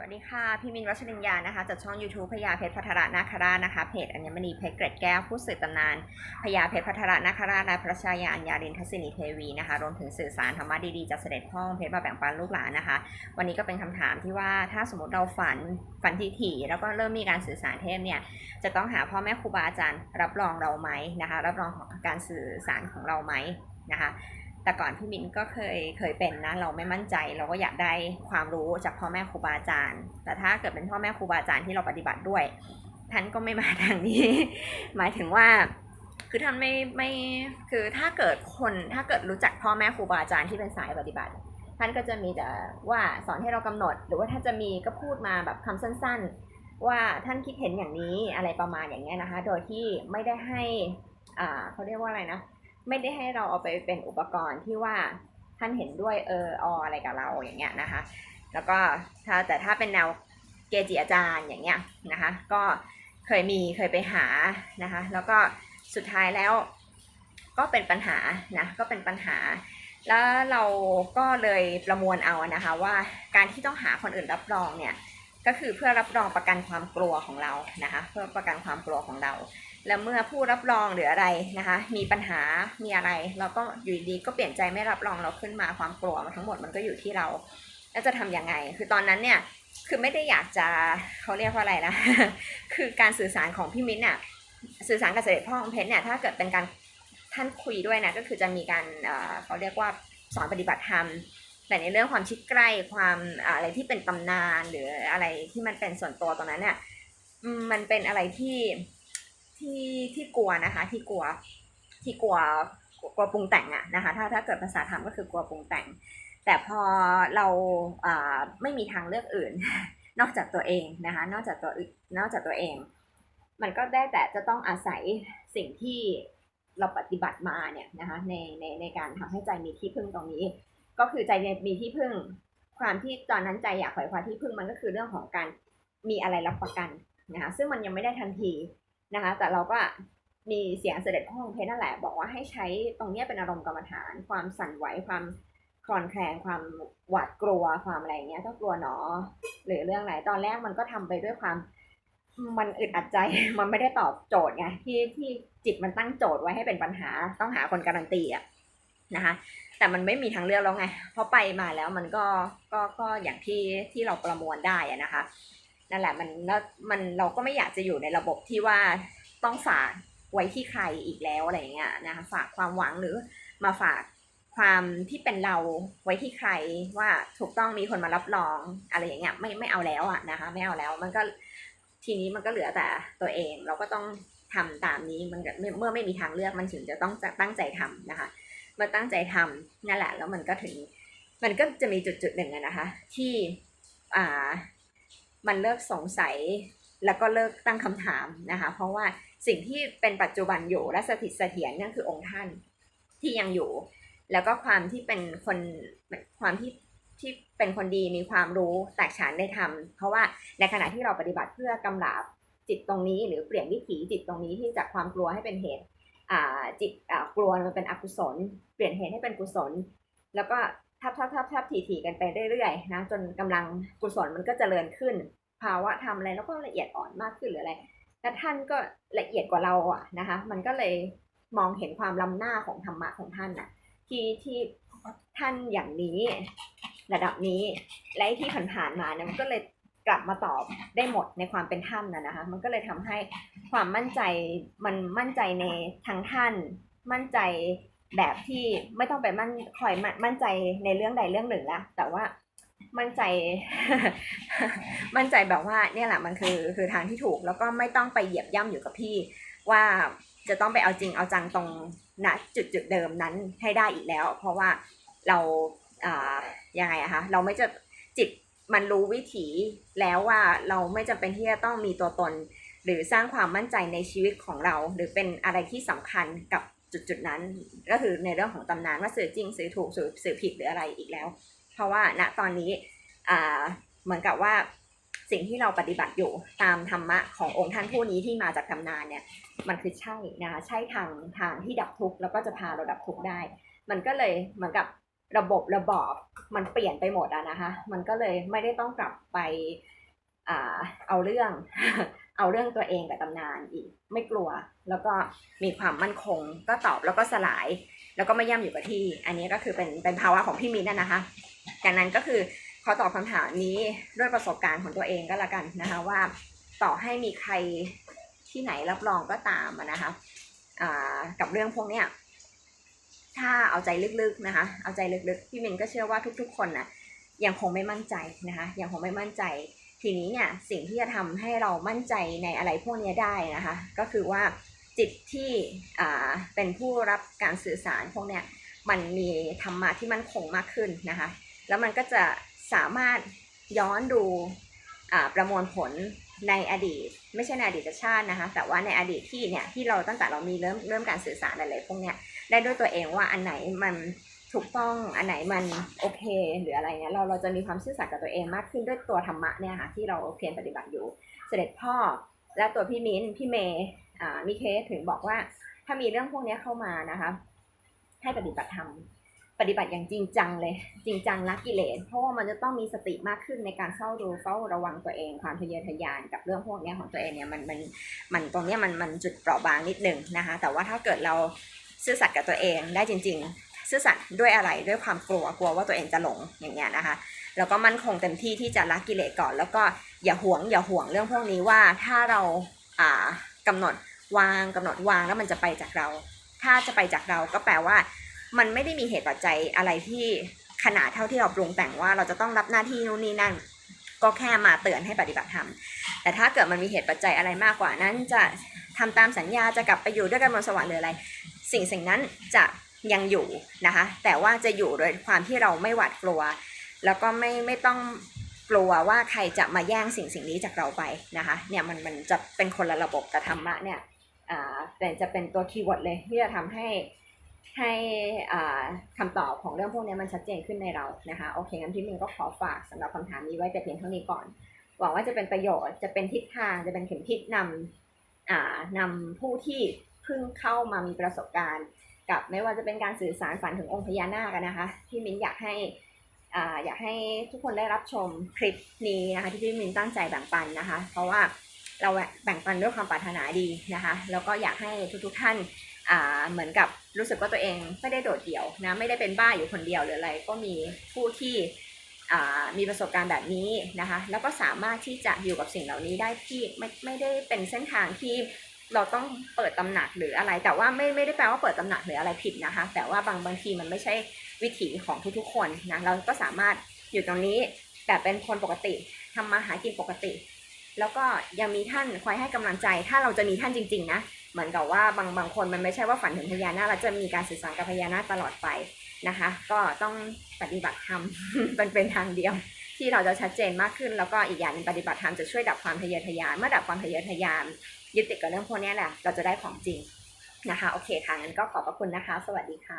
สวัสดีค่ะ พี่มินวัชรินยานะคะจากช่อง YouTube พญาเพชรพัทระนาคราชนะคะเพจอัญมณีเพชรเกร็ดแก้วผู้สื่อตำนานพญาเพชรพัทระนาคราชและพระชายาอัญญารินทศินีเทวีนะคะรวมถึงสื่อสารธรรมะดีๆจากเสด็จพ่องเพชรมาแบ่งปันลูกหลานนะคะ วันนี้ก็เป็นคำถามที่ว่าถ้าสมมติเราฝันฝันถี่ๆแล้วก็เริ่มมีการสื่อสารเทพเนี่ยจะต้องหาพ่อแม่ครูบาอาจารย์รับรองเราไหมนะคะ รับรองของการสื่อสารของเราไหมนะคะ แต่ก่อนพี่มินก็เคยเคยเป็นนะ เราไม่มั่นใจเราก็อยากได้ความรู้จากพ่อแม่ครูบาอาจารย์ แต่ถ้าเกิดเป็นพ่อแม่ครูบาอาจารย์ที่เราปฏิบัติด้วย ท่านก็ไม่มาทางนี้ หมายถึงว่าคือท่านไม่ไม่คือถ้าเกิดคนถ้าเกิดรู้จักพ่อแม่ครูบาอาจารย์ที่เป็นสายปฏิบัติ ท่านก็จะมีแต่ว่าสอนให้เรากำหนด หรือว่าถ้าจะมีก็พูดมาแบบคำสั้น ๆ ว่าท่านคิดเห็นอย่างนี้อะไรประมาณอย่างเงี้ยนะคะ โดยที่ไม่ได้ให้อ่าเขาเรียกว่าอะไรนะ ไม่ได้ให้เราเอาไปเป็นอุปกรณ์ที่ว่าท่านเห็นด้วยเอออออะไรกับเราอย่างเงี้ยนะคะ แล้วก็ถ้าแต่ถ้าเป็นแนวเกจิอาจารย์อย่างเงี้ยนะคะ ก็เคยมีเคยไปหานะคะ แล้วก็สุดท้ายแล้วก็เป็นปัญหานะก็เป็นปัญหา แล้วเราก็เลยประมวลเอานะคะ ว่าการที่ต้องหาคนอื่นรับรองเนี่ย ก็คือเพื่อรับรองประกันความกลัวของเรานะคะ เพื่อประกันความกลัวของเรา แล้วเมื่อผู้รับรองหรืออะไรนะคะ มีปัญหามีอะไร เราก็อยู่ดีก็เปลี่ยนใจไม่รับรองเราขึ้นมาความกลัวมันทั้งหมดมันก็อยู่ที่เราแล้วจะทำยังไง คือตอนนั้นเนี่ยคือไม่ได้อยากจะเขาเรียกว่าอะไรนะ คือการสื่อสารของพี่มิ้นท์น่ะสื่อสารกับเสด็จพ่อองเพชรเนี่ยถ้าเกิดเป็นการท่านคุยด้วยนะก็คือจะมีการเขาเรียกว่าสอนปฏิบัติธรรม แต่ในเรื่องความชิดใกล้ความอะไรที่เป็นตำนานหรืออะไรที่มันเป็นส่วนตัวตรงนั้นเนี่ยมันเป็นอะไรที่ที่ที่กลัวนะคะ ที่กลัวที่กลัวกลัวปรุงแต่งอะนะคะ ถ้าถ้าเกิดภาษาธรรมก็คือกลัวปรุงแต่ง แต่พอเราไม่มีทางเลือกอื่น นอกจากตัวเองนะคะ นอกจากตัวนอกจากตัวเอง มันก็ได้แต่จะต้องอาศัยสิ่งที่เราปฏิบัติมาเนี่ยนะคะในในในการทำให้ใจมีที่พึ่งตรงนี้ ก็คือใจมีที่พึ่ง ความที่ตอนนั้นใจอยากขอความที่พึ่งมันก็คือเรื่องของการมีอะไรรับประกันนะคะซึ่งมันยังไม่ได้ทันทีนะคะ แต่เราก็มีเสียงเสด็จพ่อของเพชรนั่นแหละ บอกว่าให้ใช้ตรงเนี้ยเป็นอารมณ์กรรมฐาน ความสั่นไหวความคลอนแคลนความหวาดกลัวความอะไรเงี้ยก็กลัวหนอ หรือเรื่องอะไรตอนแรกมันก็ทำไปด้วยความ มันอึดอัดใจมันไม่ได้ตอบโจทย์ไงที่ที่จิตมันตั้งโจทย์ไว้ให้เป็นปัญหาต้องหาคนการันตีอะ นะคะแต่มันไม่มีทางเลือกแล้วไง เพราะไปมาแล้วมันก็ก็ก็อย่างที่ที่เราประมวลได้อะนะคะนั่นแหละมันแล้วมันเราก็ไม่อยากจะอยู่ในระบบที่ว่าต้องฝากไว้ที่ใครอีกแล้วอะไรเงี้ยนะคะฝากความหวังหรือมาฝากความที่เป็นเราไว้ที่ใครว่าถูกต้องมีคนมารับรองอะไรอย่างเงี้ยไม่ไม่เอาแล้วอะนะคะ ไม่เอาแล้วมันก็ทีนี้มันก็เหลือแต่ตัวเองเราก็ต้องทำตามนี้มันเมื่อไม่มีทางเลือกมันถึงจะต้องตั้งใจทำนะคะ มื่อตั้งใจทำนั่นแหละแล้วมันก็ถึง มันก็จะมีจุดจุดๆหนึ่งนะคะ ที่อ่ามันเลิกสงสัยแล้วก็เลิกตั้งคำถามนะคะ เพราะว่าสิ่งที่เป็นปัจจุบันอยู่และสถิตเสถียรนั่นคือองค์ท่านที่ยังอยู่ แล้วก็ความที่เป็นคนความที่ที่เป็นคนดีมีความรู้แตกฉานได้ทำเพราะว่าในขณะที่เราปฏิบัติเพื่อกำราบจิตตรงนี้ หรือเปลี่ยนวิถีจิตตรงนี้ที่จากความกลัวให้เป็นเหตุ จิตกลัวมันเป็นอกุศล เปลี่ยนเหตุให้เป็นกุศล แล้วก็ทับทับทับทับถีๆกันไปเรื่อยๆนะจนกำลังกุศลมันก็เจริญขึ้น ภาวะทำอะไรแล้วก็ละเอียดอ่อนมากขึ้นหรืออะไรแล้วท่านก็ละเอียดกว่าเราอะนะคะ มันก็เลยมองเห็นความล้ำหน้าของธรรมะของท่านน่ะที่ที่ท่านอย่างนี้ระดับนี้ และที่ผ่านๆมาเนี่ยมันก็เลย กลับมาตอบได้หมดในความเป็นท่านนะนะคะ มันก็เลยทำให้ความมั่นใจมันมั่นใจในทางท่าน มั่นใจแบบที่ไม่ต้องไปมั่นคอยมั่นใจในเรื่องใดเรื่องหนึ่งละแต่ว่ามั่นใจ มั่นใจแบบว่าเนี่ยแหละมันคือคือทางที่ถูก แล้วก็ไม่ต้องไปเหยียบย่ำอยู่กับพี่ ว่าจะต้องไปเอาจริงเอาจังตรงณจุดจุดเดิมนั้นให้ได้อีกแล้ว เพราะว่าเราอ่ายังไงอะคะเราไม่จะจิต มันรู้วิถีแล้วว่าเราไม่จำเป็นที่จะต้องมีตัวตน หรือสร้างความมั่นใจในชีวิตของเรา หรือเป็นอะไรที่สำคัญกับจุดจุดๆนั้น ก็คือในเรื่องของตำนานว่าสื่อจริงสื่อถูกสื่อสื่อผิดหรืออะไรอีกแล้ว เพราะว่าณตอนนี้เหมือนกับว่าสิ่งที่เราปฏิบัติอยู่ตามธรรมะขององค์ท่านผู้นี้ที่มาจากตำนานเนี่ยมันคือใช่นะคะใช่ทางทางที่ดับทุกข์แล้วก็จะพาเราดับทุกข์ได้ มันก็เลยเหมือนกับ ระบบระบอบมันเปลี่ยนไปหมดอะนะคะมันก็เลยไม่ได้ต้องกลับไปอเอาเรื่องเอาเรื่องตัวเองกับตำนานอีก ไม่กลัว แล้วก็มีความมั่นคง ก็ตอบแล้วก็สลาย แล้วก็ไม่ย่ำอยู่กับที่ อันนี้ก็คือเป็นเป็นภาวะของพี่มิ้นนะนะคะดังนั้นก็คือขอตอบคำถามนี้ด้วยประสบการณ์ของตัวเองก็แล้วกันนะคะว่าต่อให้มีใครที่ไหนรับรองก็ตามนะคะกับเรื่องพวกเนี้ย ถ้าเอาใจลึกๆนะคะ เอาใจลึกๆ พี่มินก็เชื่อว่าทุก ๆ คนนะยังคงไม่มั่นใจนะคะ ยังคงไม่มั่นใจ ทีนี้เนี่ยสิ่งที่จะทำให้เรามั่นใจในอะไรพวกนี้ได้นะคะ ก็คือว่าจิตที่อ่าเป็นผู้รับการสื่อสารพวกเนี้ยมันมีธรรมะที่มั่นคงมากขึ้นนะคะ แล้วมันก็จะสามารถย้อนดูอ่าประมวลผลในอดีต ไม่ใช่ในอดีตชาตินะคะ แต่ว่าในอดีตที่เนี่ยที่เราตั้งแต่เรามีเริ่มเริ่มการสื่อสารอะไรพวกเนี้ย ได้ด้วยตัวเองว่าอันไหนมันถูกต้องอันไหนมันโอเค หรืออะไรเงี้ยเราเราจะมีความซื่อสัตย์กับตัวเองมากขึ้นด้วยตัวธรรมะเนี่ยค่ะที่เราเพียรปฏิบัติอยู่ เสด็จพ่อและตัวพี่มิ้นพี่เมย์อ่ามีเคสถึงบอกว่า ถ้ามีเรื่องพวกนี้เข้ามานะคะให้ปฏิบัติธรรมปฏิบัติอย่างจริงจังเลย จริงจังละกิเลสเพราะว่ามันจะต้องมีสติมากขึ้นในการเฝ้าดูเฝ้าระวังตัวเองความทะเยอทะยานกับเรื่องพวกนี้ของตัวเองเนี่ยมันมันมันตรงนี้มันมันจุดเปราะบางนิดนึงนะคะแต่ว่าถ้าเกิดเรา ซื่อสัตย์กับตัวเองได้จริง ๆ ซื่อสัตย์ด้วยอะไรด้วยความกลัวกลัวว่าตัวเองจะหลงอย่างเงี้ยนะคะแล้วก็มั่นคงเต็มที่ที่จะละกิเลสก่อน แล้วก็อย่าหวงอย่าห่วงเรื่องพวกนี้ว่าถ้าเราอ่ากำหนดวางกำหนดวางแล้วมันจะไปจากเรา ถ้าจะไปจากเราก็แปลว่า มันไม่ได้มีเหตุปัจจัยอะไรที่ขนาดเท่าที่เราปรุงแต่งว่าเราจะต้องรับหน้าที่นู่นนี่นั่นก็แค่มาเตือนให้ปฏิบัติธรรม แต่ถ้าเกิดมันมีเหตุปัจจัยอะไรมากกว่านั้นจะทำตามสัญญาจะกลับไปอยู่ด้วยกันบนสวรรค์หรืออะไร สิ่งสิ่งนั้นจะยังอยู่นะคะ แต่ว่าจะอยู่โดยความที่เราไม่หวาดกลัว แล้วก็ไม่ไม่ต้องกลัวว่าใครจะมาแย่งสิ่งสิ่งนี้จากเราไปนะคะเนี่ยมันมันจะเป็นคนละระบบแต่ธรรมะเนี่ยอ่าแต่จะเป็นตัวคีย์เวิร์ดเลยที่จะทำให้ให้อ่าคำตอบของเรื่องพวกนี้มันชัดเจนขึ้นในเรานะคะโอเคงั้นพี่มินก็ขอฝากสำหรับคำถามนี้ไว้แต่เพียงเท่านี้ก่อนหวังว่าจะเป็นประโยชน์จะเป็นทิศทางจะเป็นเข็มทิศนำอ่านำผู้ที่ พิ่งเข้ามามีประสบการณ์ กับไม่ว่าจะเป็นการสื่อสารฝันถึงองค์พญานาคอะนะคะพี่มิ้นอยากให้อ่าอยากให้ทุกคนได้รับชมคลิปนี้นะคะที่พี่มิ้นตั้งใจแบ่งปันนะคะ เพราะว่าเราแบ่งปันด้วยความปรารถนาดีนะคะ แล้วก็อยากให้ทุกๆท่านอ่าเหมือนกับรู้สึกว่าตัวเองไม่ได้โดดเดี่ยวนะไม่ได้เป็นบ้าอยู่คนเดียวหรืออะไร ก็มีผู้ที่อ่ามีประสบการณ์แบบนี้นะคะ แล้วก็สามารถที่จะอยู่กับสิ่งเหล่านี้ได้ที่ไม่ไม่ได้เป็นเส้นทางที่ เราต้องเปิดตำหนักหรืออะไร แต่ว่าไม่ไม่ได้แปลว่าเปิดตำหนักหรืออะไรผิดนะคะ แต่ว่าบางบางทีมันไม่ใช่วิถีของทุกๆคนนะเราก็สามารถอยู่ตรงนี้แบบเป็นคนปกติทำมาหากินปกติ แล้วก็ยังมีท่านคอยให้กำลังใจ ถ้าเราจะมีท่านจริง ๆ นะ เหมือนกับว่าบางบางคนมันไม่ใช่ว่าฝันถึงพญานาคแล้วจะมีการสื่อสารกับพญานาคตลอดไปนะคะ ก็ต้องปฏิบัติธรรมเป็นเป็นทางเดียว ที่เราจะชัดเจนมากขึ้น แล้วก็อีกอย่างหนึงปฏิบัติธรรมจะช่วยดับความทะเยอทะยาน เมื่อดับความทะเยอทะยาน ยึดติดกับเรื่องพวกนี้แหละ เราจะได้ของจริงนะคะ โอเคค่ะงั้นก็ขอบพระคุณนะคะ สวัสดีค่ะ